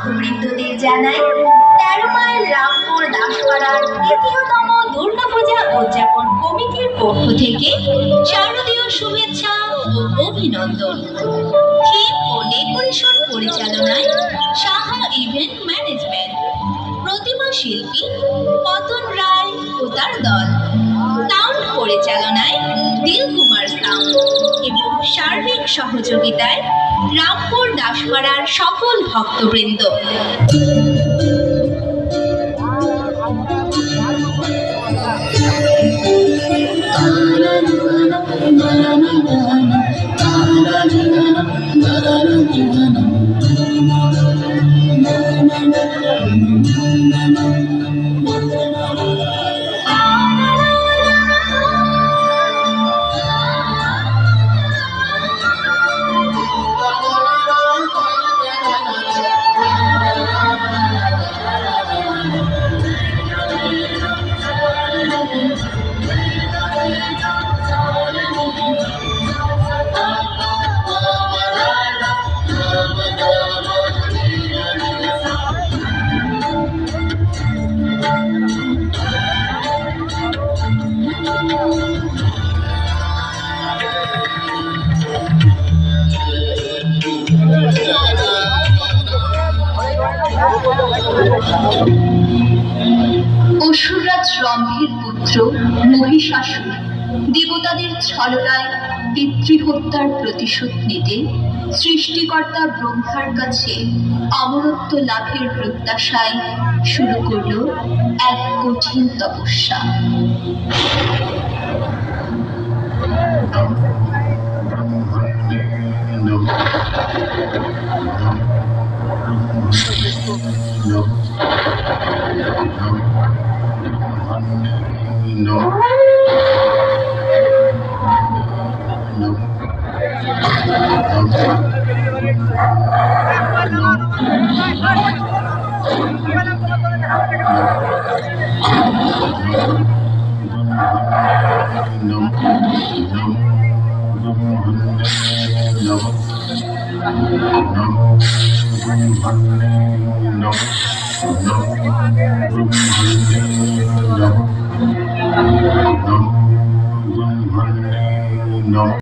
ভক্তবৃন্দদের জানাই তেরো মাইল রামপুর দাসপাড়ার দ্বিতীয়তম দুর্গাপূজা উদযাপন কমিটির পক্ষ থেকে শারদীয় শুভেচ্ছা ও অভিনন্দন। থিম ও ডেকোরেশন পরিচালনায় সাহা ইভেন্ট ম্যানেজমেন্ট। প্রতিমা শিল্পী পতন রায় ও তার দল। সাউন্ড পরিচালনায় দিল কুমার সাউন্ড এবং সার্বিক সহযোগিতায় রামপুর দাসপাড়ার সকল ভক্তবৃন্দ। অসুররাজ রম্ভের পুত্র মহিষাসুর, দেবতাদের ছলনায় পিতৃহত্যার প্রতিশোধ নিতে সৃষ্টিকর্তা ব্রহ্মার কাছে অমরত্ব লাভের প্রত্যাশায় শুরু করল এক কঠিন তপস্যা. No. No, no, no, no, no.